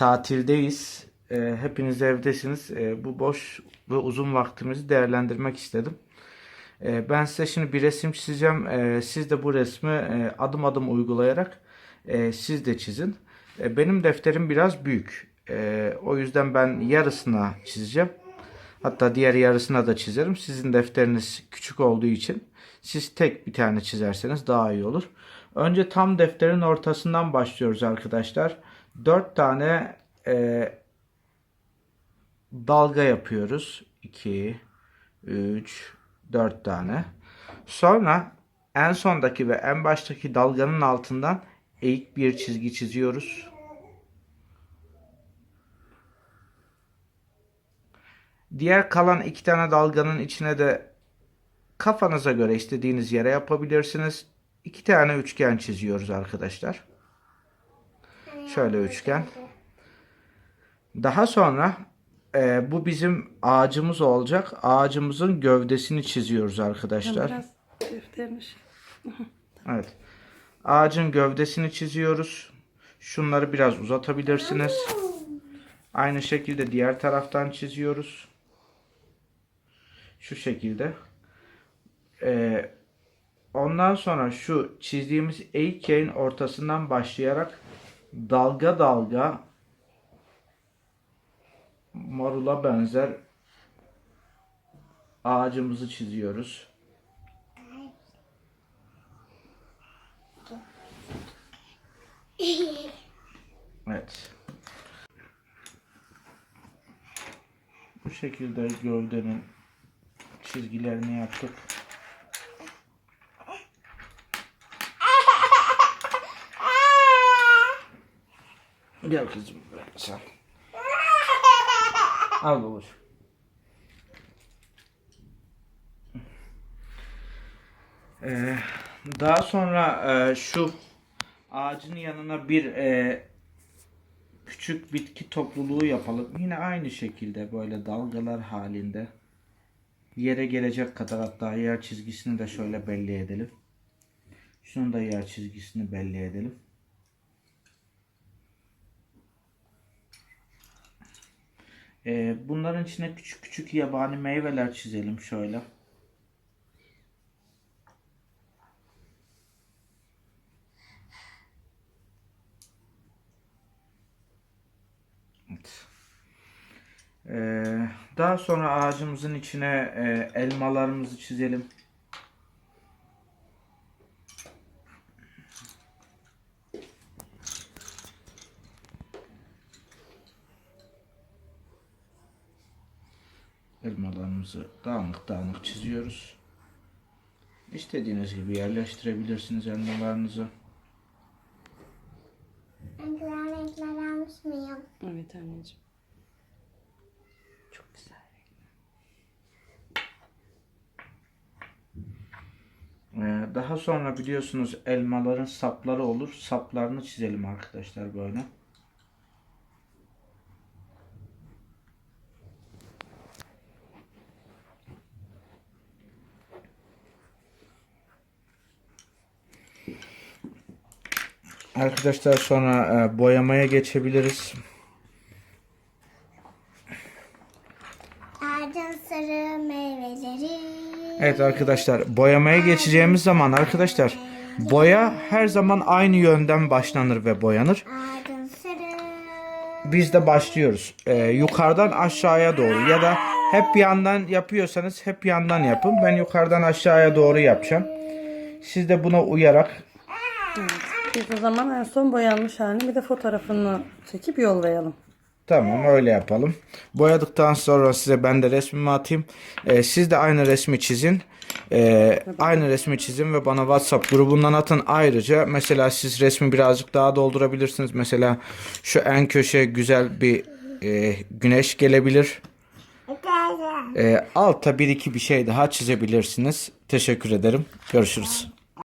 tatildeyiz. Ee, hepiniz evdesiniz. Ee, bu boş ve uzun vaktimizi değerlendirmek istedim. Ee, ben size şimdi bir resim çizeceğim. Ee, siz de bu resmi e, adım adım uygulayarak e, siz de çizin. E, benim defterim biraz büyük. E, o yüzden ben yarısına çizeceğim. Hatta diğer yarısına da çizerim. Sizin defteriniz küçük olduğu için siz tek bir tane çizerseniz daha iyi olur. Önce tam defterin ortasından başlıyoruz arkadaşlar. 4 tane e, dalga yapıyoruz. 2, 3, 4 tane. Sonra en sondaki ve en baştaki dalganın altından eğik bir çizgi çiziyoruz. Diğer kalan iki tane dalganın içine de kafanıza göre istediğiniz yere yapabilirsiniz. İki tane üçgen çiziyoruz arkadaşlar. Şöyle üçgen. Daha sonra e, bu bizim ağacımız olacak. Ağacımızın gövdesini çiziyoruz arkadaşlar. Biraz Evet. Ağacın gövdesini çiziyoruz. Şunları biraz uzatabilirsiniz. Aynı şekilde diğer taraftan çiziyoruz. Şu şekilde. Ee, ondan sonra şu çizdiğimiz eğik yayın ortasından başlayarak dalga dalga marula benzer ağacımızı çiziyoruz. Evet. Bu şekilde gövdenin çizgilerini yaptık. Gel kızım buraya sen. Al babacığım. Ee, daha sonra e, şu ağacın yanına bir e, küçük bitki topluluğu yapalım. Yine aynı şekilde böyle dalgalar halinde yere gelecek kadar hatta yer çizgisini de şöyle belli edelim. Şunun da yer çizgisini belli edelim. Ee, bunların içine küçük küçük yabani meyveler çizelim şöyle. Evet. Ee, daha sonra ağacımızın içine e, elmalarımızı çizelim. Elmalarımızı dağınık dağınık çiziyoruz. İstediğiniz gibi yerleştirebilirsiniz elmalarınızı. Ben güzel renkler almış mıyım? Evet anneciğim. Çok güzel. Ee, daha sonra biliyorsunuz elmaların sapları olur. Saplarını çizelim arkadaşlar böyle. Arkadaşlar sonra e, boyamaya geçebiliriz. Ağacın sarı meyveleri. Evet arkadaşlar boyamaya geçeceğimiz zaman arkadaşlar boya her zaman aynı yönden başlanır ve boyanır. Ağacın sarı. Biz de başlıyoruz. Ee, yukarıdan aşağıya doğru ya da hep yandan yapıyorsanız hep yandan yapın. Ben yukarıdan aşağıya doğru yapacağım. Siz de buna uyarak. Biz o zaman en son boyanmış halini bir de fotoğrafını çekip yollayalım. Tamam öyle yapalım. Boyadıktan sonra size ben de resmimi atayım. Ee, siz de aynı resmi çizin. Ee, aynı resmi çizin ve bana WhatsApp grubundan atın. Ayrıca mesela siz resmi birazcık daha doldurabilirsiniz. Mesela şu en köşeye güzel bir e, güneş gelebilir. Ee, altta bir iki bir şey daha çizebilirsiniz. Teşekkür ederim. Görüşürüz.